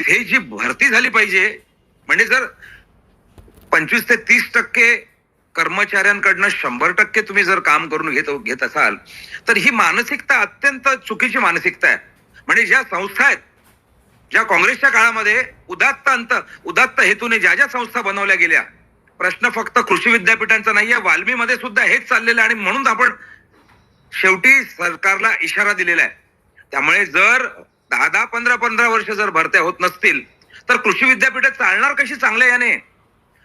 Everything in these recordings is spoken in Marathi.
हे जी भरती झाली पाहिजे म्हणजे जर पंचवीस ते तीस टक्के कर्मचाऱ्यांकडनं शंभर टक्के तुम्ही जर काम करून घेत घेत असाल तर ही मानसिकता अत्यंत चुकीची मानसिकता आहे. म्हणजे ज्या संस्था आहेत ज्या काँग्रेसच्या काळामध्ये उदात्त अंत उदात्त हेतूने ज्या ज्या संस्था बनवल्या गेल्या प्रश्न फक्त कृषी विद्यापीठांचा नाही या वाल्मीमध्ये सुद्धा हेच चाललेलं आहे आणि म्हणून आपण शेवटी सरकारला इशारा दिलेला आहे. त्यामुळे जर दहा दहा पंधरा पंधरा वर्ष जर भरत्या होत नसतील तर कृषी विद्यापीठ चालणार कशी चांगल्या याने?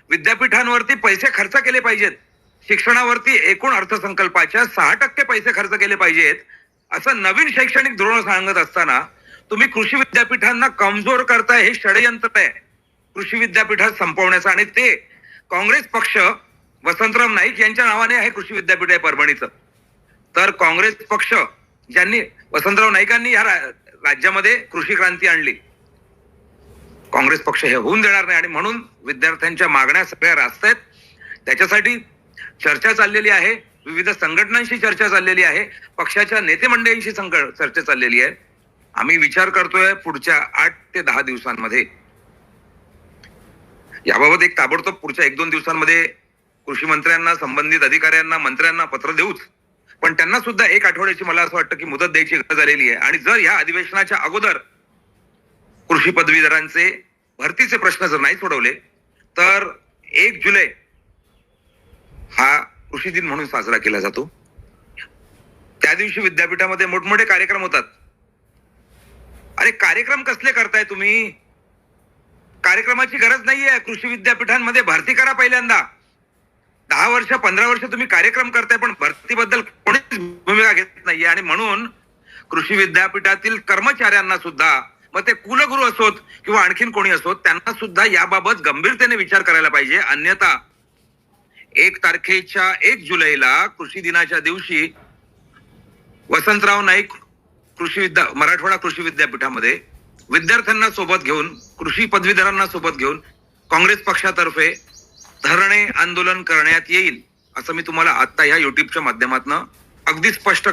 विद्यापीठांवरती पैसे खर्च केले पाहिजेत. शिक्षणावरती एकूण अर्थसंकल्पाच्या सहा टक्के पैसे खर्च केले पाहिजेत. असं नवीन शैक्षणिक धोरण सांगत असताना तुम्ही कृषी विद्यापीठांना कमजोर करताय हे षडयंत्र आहे. कृषी विद्यापीठात संपवण्याचं आणि ते काँग्रेस पक्ष वसंतराव नाईक यांच्या नावाने आहे कृषी विद्यापीठ आहे परभणीचं. तर काँग्रेस पक्ष ज्यांनी वसंतराव नाईकांनी या राज्यामध्ये कृषी क्रांती आणली. काँग्रेस पक्ष हे होऊन देणार नाही आणि म्हणून विद्यार्थ्यांच्या मागण्या सगळ्या रास्त आहेत. त्याच्यासाठी चर्चा चाललेली आहे. विविध संघटनांशी चर्चा चाललेली आहे. पक्षाच्या नेते मंडळींशी संग- चर्चा चाललेली आहे. आम्ही विचार करतोय पुढच्या आठ ते दहा दिवसांमध्ये. याबाबत एक ताबडतोब पुढच्या एक दोन दिवसांमध्ये कृषी मंत्र्यांना संबंधित अधिकाऱ्यांना मंत्र्यांना पत्र देऊच. पण त्यांना सुद्धा एक आठवड्याची मला असं वाटतं की मुदत द्यायची गरज आलेली आहे. आणि जर ह्या अधिवेशनाच्या अगोदर कृषी पदवीधरांचे भरतीचे प्रश्न जर नाही सोडवले तर एक जुलै हा कृषी दिन म्हणून साजरा केला जातो. त्या दिवशी विद्यापीठामध्ये मोठमोठे कार्यक्रम होतात. अरे कार्यक्रम कसले करताय तुम्ही? कार्यक्रमाची गरज नाहीये. कृषी विद्यापीठांमध्ये भरती करा पहिल्यांदा. दहा वर्ष पंधरा वर्ष तुम्ही कार्यक्रम करताय पण भरतीबद्दल कोणीच भूमिका घेत नाहीये. आणि म्हणून कृषी विद्यापीठातील कर्मचाऱ्यांना सुद्धा मग ते कुलगुरू असोत किंवा आणखीन कोणी असोत त्यांना सुद्धा याबाबत गंभीरतेने विचार करायला पाहिजे. अन्यथा एक तारखेच्या एक जुलैला कृषी दिनाच्या दिवशी वसंतराव नाईक कृषी विद्या मराठवाडा कृषी विद्यापीठामध्ये विद्यार्थ्यांना सोबत घेऊन कृषी पदवीधरांना सोबत घेऊन काँग्रेस पक्षातर्फे धरणे आंदोलन करण्यात येईल असं मी तुम्हाला आता या युट्यूबच्या माध्यमातून अगदी स्पष्ट